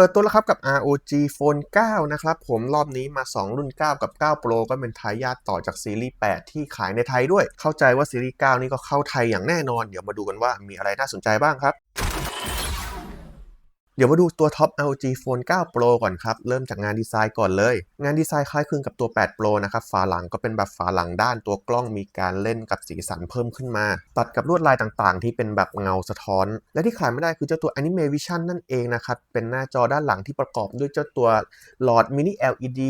เปิดตัวแล้วครับกับ ROG Phone 9 นะครับ ผมรอบนี้มา 2 รุ่น 9 กับ 9 Pro ก็เป็นทายาทต่อจากซีรีส์ 8 ที่ขายในไทยด้วย เข้าใจว่าซีรีส์ 9 นี่ก็เข้าไทยอย่างแน่นอน เดี๋ยวมาดูกันว่ามีอะไรน่าสนใจบ้างครับ เดี๋ยวมาดูตัวท็อป LG Phone 9 Pro ก่อนครับ เริ่มจากงานดีไซน์ก่อนเลย งานดีไซน์คล้ายคลึงกับตัว 8 Pro นะครับ ฝาหลังก็เป็นแบบฝาหลังด้านตัวกล้องมีการเล่นกับสีสันเพิ่มขึ้นมา ตัดกับลวดลายต่างๆ ที่เป็นแบบเงาสะท้อน และที่ขายไม่ได้คือเจ้าตัว Anime Vision นั่นเองนะครับ เป็นหน้าจอด้านหลังที่ประกอบด้วยเจ้าตัวหลอด Mini LED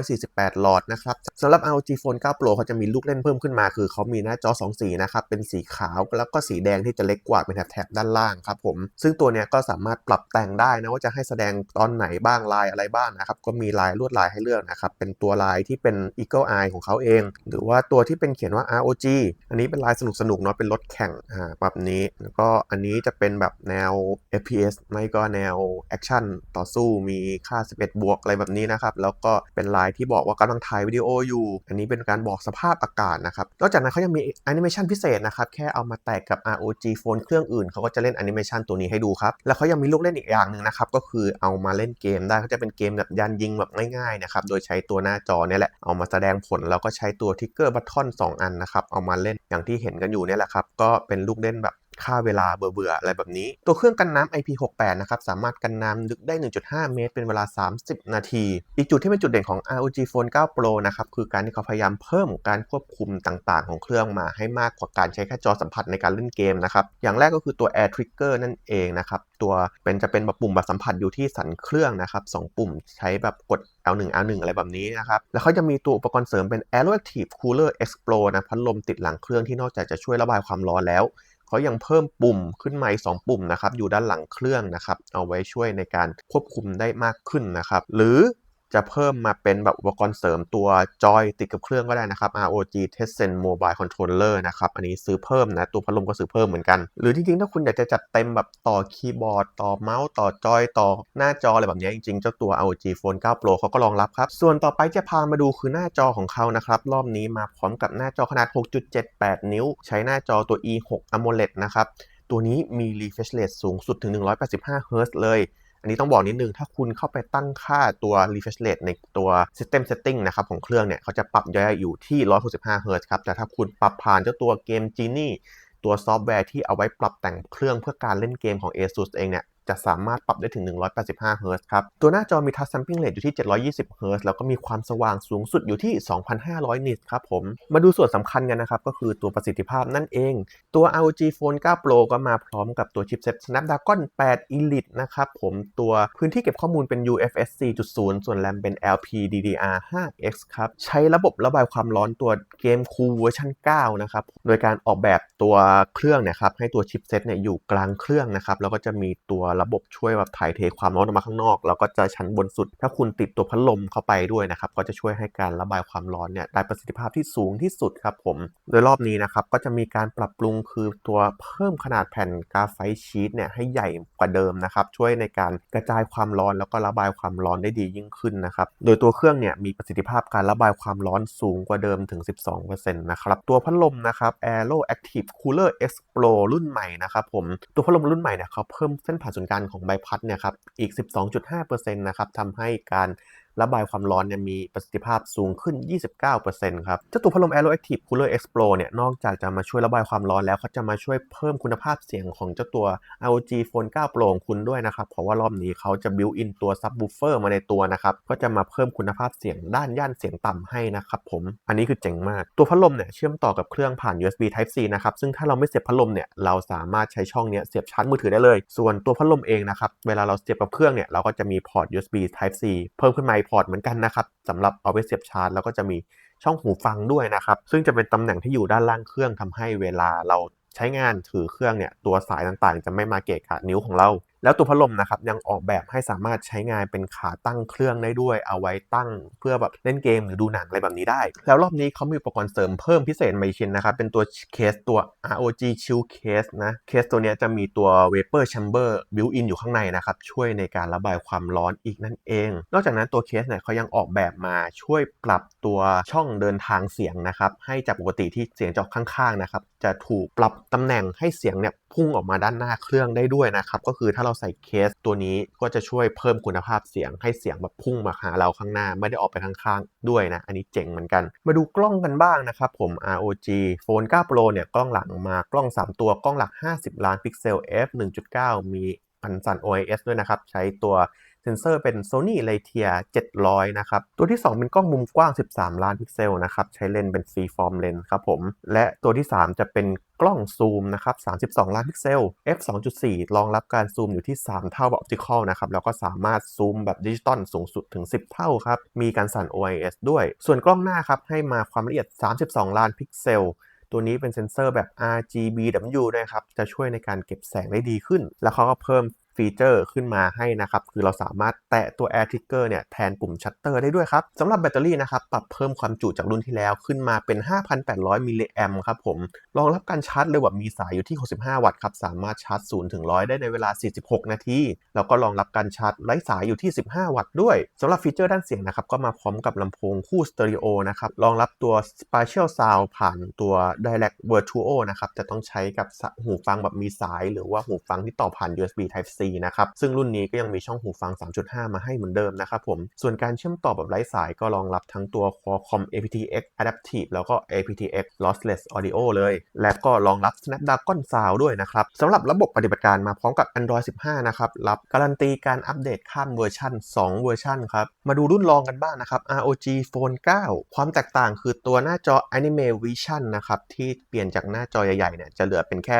648 หลอดนะครับสำหรับ LG Phone 9 Pro เขาจะมีลูกเล่นเพิ่มขึ้นมา คือเขามีหน้าจอ 2 สีนะครับ เป็นสีขาวแล้วก็สีแดงที่จะเล็กกว่าเป็นแถบๆด้านล่างครับผม ซึ่งตัวเนี้ยก็สามารถปรับแต่งได้นะว่าจะให้แสดงตอนไหนบ้างลายอะไรบ้างนะครับก็มีลายลวดลายให้เลือกนะครับเป็นตัวลายที่เป็น Eagle Eye ของเขาเอง หรือว่าตัวที่เป็นเขียนว่า ROG อันนี้เป็นลายสนุกๆเนาะเป็นรถแข่งอ่าแบบนี้ แล้วก็อันนี้จะเป็นแบบแนว FPS ไม่ก็แนวแอคชั่นต่อสู้มีค่า 11 บวกอะไรแบบนี้นะครับแล้วก็เป็นลายที่บอกว่ากำลังถ่ายวิดีโออยู่ อันนี้เป็นการบอกสภาพอากาศนะครับนอกจากนั้นเขายังมีแอนิเมชันพิเศษนะครับแค่เอามาแตกกับ ROG Phone เครื่องอื่นเขาก็จะเล่นแอนิเมชันตัวนี้ให้ดูครับแล้วเขายังมีลูกเล่นอีกอย่างหนึ่งนะครับก็คือเอามาเล่นเกมได้ก็จะเป็นเกมแบบยันยิงแบบง่ายๆนะครับโดยใช้ตัวหน้าจอเนี่ยแหละเอามาแสดงผลแล้วก็ใช้ตัวทิกเกอร์บัตทอน2อันนะครับเอามาเล่นอย่างที่เห็นกันอยู่เนี่ยแหละครับก็เป็นลูกเล่นแบบ ค่าเวลาเบื่อๆอะไรแบบนี้ ตัวเครื่องกันน้ำ IP68 นะครับสามารถกันน้ำลึกได้ 1.5 เมตร เป็นเวลา 30 นาที อีกจุดที่เป็นจุดเด่นของ ROG Phone 9 Pro นะครับคือการที่เขาพยายามเพิ่มการควบคุมต่างๆ ของเครื่องมาให้มากกว่าการใช้แค่จอสัมผัสในการเล่นเกมนะครับอย่างแรกก็คือตัว Air Trigger นั่นเองนะครับตัวเป็นจะเป็นแบบปุ่มแบบสัมผัสอยู่ที่สันเครื่องนะครับสองปุ่มใช้แบบกด L1 L1 อะไรแบบนี้นะครับ แล้วเขาจะมีตัวอุปกรณ์เสริมเป็น Aeroactive Cooler Explore นะพัดลมติดหลังเครื่องที่นอกจากจะช่วยระบายความร้อนแล้ว เขายังเพิ่มปุ่มขึ้นมาอีก2ปุ่มนะครับอยู่ด้านหลังเครื่องนะครับเอาไว้ช่วยในการควบคุมได้มากขึ้นนะครับหรือ จะเพิ่มมาเป็นแบบอุปกรณ์เสริมตัวจอยติดกับเครื่องก็ได้นะครับ ROG Tencent Mobile Controller นะครับ อันนี้ซื้อเพิ่มนะ ตัวพัดลมก็ซื้อเพิ่มเหมือนกัน หรือจริงๆ ถ้าคุณอยากจะจัดเต็มแบบต่อคีย์บอร์ด ต่อเมาส์ต่อจอย ต่อหน้าจออะไรแบบนี้จริงๆ เจ้าตัว ROG Phone 9 Pro เขาก็รองรับครับ ส่วนต่อไปจะพามาดูคือหน้าจอของเขานะครับ รอบนี้มาพร้อมกับหน้าจอขนาด 6.78 นิ้ว ใช้หน้าจอตัว E6 AMOLED นะครับตัวนี้มี refresh rate สูงสุดถึง 185 Hz เลย อันนี้ต้องบอกนิดนึง ถ้าคุณเข้าไปตั้งค่าตัว refresh rate ในตัว system setting นะครับของเครื่องเนี่ยเขาจะปรับย่อยอยู่ที่ 165 Hz ครับ แต่ถ้าคุณปรับผ่านเจ้าตัวเกม Genie ตัวซอฟต์แวร์ที่เอาไว้ปรับแต่งเครื่องเพื่อการเล่นเกมของ ASUS เองเนี่ย จะสามารถปรับได้ถึง 185 Hz ครับ ตัวหน้าจอมี touch sampling rate อยู่ที่ 720 Hz แล้วก็มีความสว่างสูงสุดอยู่ที่ 2,500 นิตครับผม มาดูส่วนสำคัญกันนะครับ ก็คือตัวประสิทธิภาพนั่นเอง ตัว ROG Phone 9 Pro ก็มาพร้อมกับตัวชิปเซ็ต Snapdragon 8 Elite นะครับผม ตัวพื้นที่เก็บข้อมูลเป็น UFS 4.0 ส่วนแรมเป็น LPDDR5X ครับ ใช้ระบบระบายความร้อนตัวเกมคูลเวอร์ชัน9นะครับ โดยการออกแบบตัวเครื่องเนะครับให้ตัวชิปเซ็ตเนี่ยอยู่กลางเครื่องนะครับ แล้วก็จะมีตัวระบบช่วยแบบถ่ายเทความร้อนออกมาข้างนอกแล้วก็จะชั้นบนสุด ถ้าคุณติดตัวพัดลมเข้าไปด้วยนะครับก็จะช่วยให้การระบายความร้อนเนี่ยได้ประสิทธิภาพที่สูงที่สุดครับผม โดยรอบนี้นะครับก็จะมีการปรับปรุงคือตัวเพิ่มขนาดแผ่นกราไฟชีตเนี่ยให้ใหญ่กว่าเดิมนะครับช่วยในการกระจายความร้อนแล้วก็ระบายความร้อนได้ดียิ่งขึ้นนะครับโดยตัวเครื่องเนี่ยมีประสิทธิภาพการระบายความร้อนสูงกว่าเดิมถึง 12%นะครับตัวพัดลมนะครับ Aero Active Cooler Explore รุ่นใหม่นะครับผมตัวพัดลมรุ่นใหม่เนี่ยเขาเพิ่มเส้นผ่านศูนย์กลางของใบพัดเนี่ยครับอีก 12.5%นะครับทำให้การ ระบายความร้อนเนี่ยมีประสิทธิภาพสูงขึ้น 29%ครับเจ้าตัวพัดลม Aeroactive Cooler Explore เนี่ยนอกจากจะมาช่วยระบายความร้อนแล้วเขาจะมาช่วยเพิ่มคุณภาพเสียงของเจ้าตัว ROG Phone 9 Pro ของคุณด้วยนะครับ เพราะว่ารอบนี้เขาจะ built in ตัว subwoofer มาในตัวนะครับ ก็จะมาเพิ่มคุณภาพเสียงด้านย่านเสียงต่ำให้นะครับผม อันนี้คือเจ๋งมาก ตัวพัดลมเนี่ยเชื่อมต่อกับเครื่องผ่าน USB Type C นะครับ ซึ่งถ้าเราไม่เสียบพัดลมเนี่ยเราสามารถใช้ช่องเนี้ยเสียบชาร์จมือถือได้เลย ส่วนตัวพัดลมเองนะครับ เวลาเราเสียบกับเครื่องเนี่ยเราก็จะมีพอร์ต USB Type C เพิ่มขึ้นมาอีกพอร์ตเหมือนกันนะครับสำหรับเอาไว้เสียบชาร์จแล้วก็จะมีช่องหูฟังด้วยนะครับ ซึ่งจะเป็นตำแหน่งที่อยู่ด้านล่างเครื่องทำให้เวลาเราใช้งานถือเครื่องเนี่ยตัวสายต่างๆ จะไม่มาเกะกะนิ้วของเราแล้วตัวพัดลมนะครับยังออกแบบให้สามารถใช้งานเป็นขาตั้งเครื่องได้ด้วย เอาไว้ตั้งเพื่อแบบเล่นเกมหรือดูหนังอะไรแบบนี้ได้ แล้วรอบนี้เขามีอุปกรณ์เสริมเพิ่มพิเศษมาอีกชิ้นนะครับ เป็นตัวเคสตัว ROG Chill Case นะ เคสตัวนี้จะมีตัว Vapor Chamber built in อยู่ข้างในนะครับ ช่วยในการระบายความร้อนอีกนั่นเอง นอกจากนั้นตัวเคสเนี่ยเขายังออกแบบมาช่วยปรับตัวช่องเดินทางเสียงนะครับให้จากปกติที่เสียงจะออกข้างๆนะครับจะถูกปรับตำแหน่งให้เสียงเนี่ยพุ่งออกมาด้านหน้าเครื่องได้ด้วยนะครับก็คือถ้าเราใส่เคสตัวนี้ก็จะช่วยเพิ่มคุณภาพเสียงให้เสียงแบบพุ่งมาหาเราข้างหน้า ไม่ได้ออกไปข้างๆ ด้วยนะ อันนี้เจ๋งเหมือนกัน มาดูกล้องกันบ้างนะครับผม ROG Phone 9 Pro เนี่ยกล้องหลังมากล้อง 3 ตัวกล้องหลัก 50 ล้านพิกเซล f 1.9 มีพันสัน OIS ด้วยนะครับ ใช้ตัว เซนเซอร์เป็น Sony Latia 700 นะครับ ตัวที่ 2 เป็นกล้องมุมกว้าง 13 ล้านพิกเซลนะครับ ใช้เลนส์เป็น Free Form Lens ครับผม และตัวที่ 3 จะเป็นกล้องซูมนะครับ 32 ล้านพิกเซล f 2.4 รองรับการซูมอยู่ที่ 3 เท่าแบบออปติคอลนะครับ แล้วก็สามารถซูมแบบดิจิตอลสูงสุดถึง 10 เท่าครับ มีการสั่น OIS ด้วย ส่วนกล้องหน้าครับ ให้มาความละเอียด 32 ล้านพิกเซลตัวนี้เป็นเซ็นเซอร์แบบ RGBW ด้วยครับ จะช่วยในการเก็บแสงได้ดีขึ้น แล้วเขาก็เพิ่ม ฟีเจอร์ขึ้นมาให้นะครับ คือเราสามารถแตะตัว Air Trigger เนี่ยแทนปุ่มชัตเตอร์ได้ด้วยครับสำหรับแบตเตอรี่นะครับ ปรับเพิ่มความจุจากรุ่นที่แล้วขึ้นมาเป็น 5,800 มิลลิแอมครับผมรองรับการชาร์จเร็วแบบมีสายอยู่ที่ 65 วัตต์ครับ สามารถชาร์จ0ถึง100 ได้ในเวลา 46 นาที แล้วก็รองรับการชาร์จไร้สายอยู่ที่ 15 วัตต์ด้วยสำหรับฟีเจอร์ด้านเสียงนะครับก็มาพร้อมกับลำโพงคู่สเตอริโอนะครับรองรับตัว Spatial Sound ผ่านตัว Direct Virtuo นะครับจะต้องใช้กับหูฟังแบบมีสาย หรือว่าหูฟังที่ต่อผ่าน USB Type C นะครับซึ่งรุ่นนี้ก็ยังมีช่องหูฟัง 3.5 มาให้เหมือนเดิมนะครับผมส่วนการเชื่อมต่อแบบไร้สายก็รองรับทั้งตัว Qualcomm aptX Adaptive แล้วก็ aptX Lossless Audio เลย และก็รองรับ Snapdragon Sound ด้วยนะครับสำหรับระบบปฏิบัติการมาพร้อมกับ Android 15 นะครับรับการันตีการอัปเดตข้ามเวอร์ชัน2 เวอร์ชันครับมาดูรุ่นรองกันบ้างนะครับ ROG Phone 9 ความแตกต่างคือตัวหน้าจอ Anime Vision นะครับที่เปลี่ยนจากหน้าจอใหญ่ๆเนี่ยจะเหลือเป็นแค่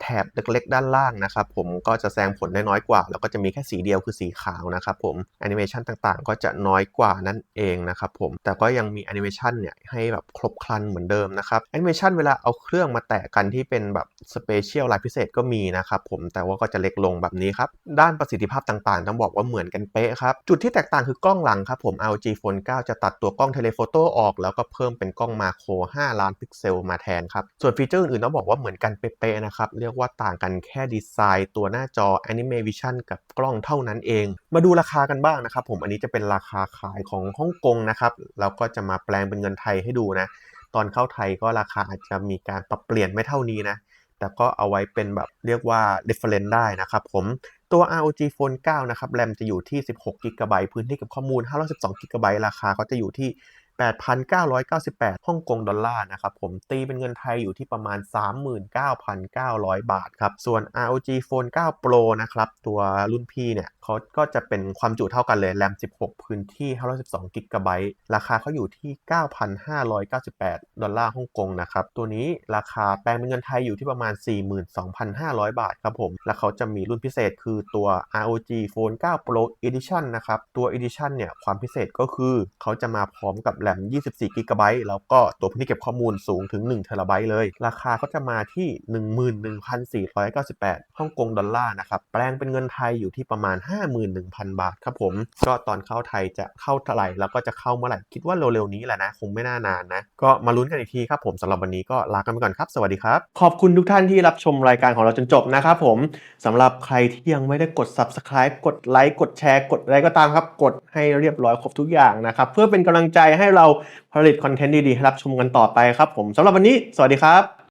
แถบเล็กๆ ด้านล่างนะครับผมก็จะแสดงผลได้น้อยกว่า แล้วก็จะมีแค่สีเดียวคือสีขาวนะครับผมแอนิเมชันต่างๆ ก็จะน้อยกว่านั่นเองนะครับผมแต่ก็ยังมีแอนิเมชันเนี่ยให้แบบครบครันเหมือนเดิมนะครับแอนิเมชันเวลาเอาเครื่องมาแตะกันที่เป็นแบบสเปเชียลไลน์พิเศษก็มีนะครับผมแต่ว่าก็จะเล็กลงแบบนี้ครับ ด้านประสิทธิภาพต่างๆ ต้องบอกว่าเหมือนกันเป๊ะครับ จุดที่แตกต่างคือกล้องหลังครับผม ROG Phone 9 จะตัดตัวกล้องเทเลโฟโต้ออก แล้วก็เพิ่มเป็นกล้องมาโคร 5 ล้านพิกเซลมาแทนครับส่วนฟีเจอร์อื่นๆต้องบอกว่าเหมือนกันเป๊ะๆนะครับเรียกว่าต่างกันแค่ดีไซน์ ตัวหน้าจอ Anime Vision กับกล้องเท่านั้นเอง มาดูราคากันบ้างนะครับผมอันนี้จะเป็นราคาขายของฮ่องกงนะครับแล้วก็จะมาแปลงเป็นเงินไทยให้ดูนะ ตอนเข้าไทยก็ราคาอาจจะมีการปรับเปลี่ยนไม่เท่านี้นะแต่ก็เอาไว้เป็นแบบเรียกว่า reference ได้นะครับผมตัว ROG Phone 9 นะครับแรมจะอยู่ที่ 16 g b พื้นที่ก็บข้อมูล512 g b ราคาก็จะอยู่ที่ 8,998ฮ่องกงดอลลาร์นะครับผมตีเป็นเงินไทยอยู่ที่ประมาณ 39,900 บาทครับ ส่วน ROG Phone 9 Pro นะครับ ตัวรุ่นพี่เนี่ย เขาก็จะเป็นความจุเท่ากันเลยแรม 16 พื้นที่ 512 g b ราคาเขาอยู่ที่ 9,598 ดอลลาร์ฮ่องกงนะครับ ตัวนี้ราคาแปลงเป็นเงินไทยอยู่ที่ประมาณ 42,500 บาทครับผม และเขาจะมีรุ่นพิเศษคือตัว ROG Phone 9 Pro Edition นะครับ ตัว Edition เนี่ย ความพิเศษก็คือเขาจะมาพร้อมกับแรม 24 g b แล้วก็ตัวพื้นที่เก็บข้อมูลสูงถึง1 t b เลย ราคาเขาจะมาที่ 11,498 ฮ่องกงดอลลาร์นะครับ แปลงเป็นเงินไทยอยู่ที่ประมาณ5 51,000 บาทครับผม ก็ตอนเข้าไทยจะเข้าเท่าไหร่แล้วก็จะเข้าเมื่อไหร่ คิดว่าเร็วๆนี้แหละนะ คงไม่น่านานนะ ก็มาลุ้นกันอีกทีครับผมสำหรับวันนี้ก็ลากันไปก่อนครับ สวัสดีครับ ขอบคุณทุกท่านที่รับชมรายการของเราจนจบนะครับผมสำหรับใครที่ยังไม่ได้กด subscribe กดไลค์กดแชร์กดอะไรก็ตามครับกดให้เรียบร้อยครบทุกอย่างนะครับเพื่อเป็นกำลังใจให้เราผลิตคอนเทนต์ดีๆให้รับชมกันต่อไปครับผมสำหรับวันนี้ สวัสดีครับ